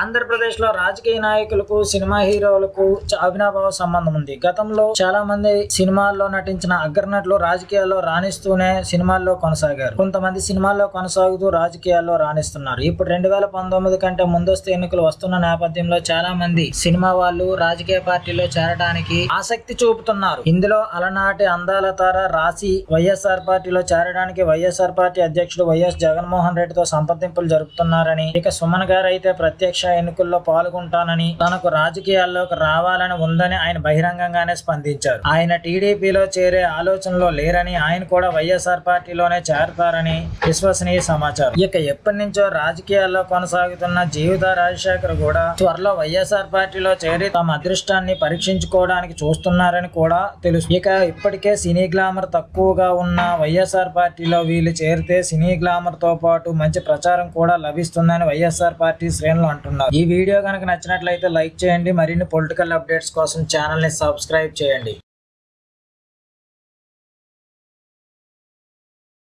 ఆంధ్రప్రదేశ్లో రాజకీయ నాయకులకు సినిమా హీరోలకు చ- అవినాభావ సంబంధం ఉంది. గతంలో చాలా మంది సినిమాల్లో నటించిన అగ్రనటులు రాజకీయాల్లో రాణిస్తూనే సినిమాల్లో కొనసాగారు. కొంతమంది సినిమాల్లో కొనసాగుతూ రాజకీయాల్లో రాణిస్తున్నారు. ఇప్పుడు రెండు వేల పంతొమ్మిది కంటే ముందస్తు ఎన్నికలు వస్తున్న నేపథ్యంలో చాలా మంది సినిమా వాళ్ళు రాజకీయ పార్టీలో చేరడానికి ఆసక్తి చూపుతున్నారు. ఇందులో అలనాటి అందాల తార రాశి వైఎస్ఆర్ పార్టీలో చేరడానికి వైఎస్ఆర్ పార్టీ అధ్యక్షుడు వైఎస్ జగన్మోహన్ రెడ్డితో సంప్రదింపులు జరుపుతున్నారని ఇక సుమన్ గారు అయితే ప్రత్యక్ష ఎన్నికల్లో పాల్గొంటానని తనకు రాజకీయాల్లోకి రావాలని ఉందని ఆయన బహిరంగంగానే స్పందించారు. ఆయన టీడీపీలో చేరే ఆలోచనలో లేరని ఆయన కూడా వైఎస్ఆర్ పార్టీలోనే చేరతారని విశ్వసనీయ సమాచారం. ఇక ఎప్పటి నుంచో రాజకీయాల్లో కొనసాగుతున్న జీవిత రాజశేఖర్ కూడా త్వరలో వైఎస్ఆర్ పార్టీలో చేరి తమ అదృష్టాన్ని పరీక్షించుకోవడానికి చూస్తున్నారని కూడా తెలుసు. ఇక ఇప్పటికే సినీ గ్లామర్ తక్కువగా ఉన్న వైఎస్ఆర్ పార్టీలో వీళ్ళు చేరితే సినీ గ్లామర్తో పాటు మంచి ప్రచారం కూడా లభిస్తుందని వైఎస్ఆర్ పార్టీ శ్రేణులు అంటున్నారు ఈ వీడియో కనుక నచ్చినట్లయితే లైక్ చేయండి. మరిన్ని పొలిటికల్ అప్డేట్స్ కోసం ఛానల్ని సబ్స్క్రైబ్ చేయండి.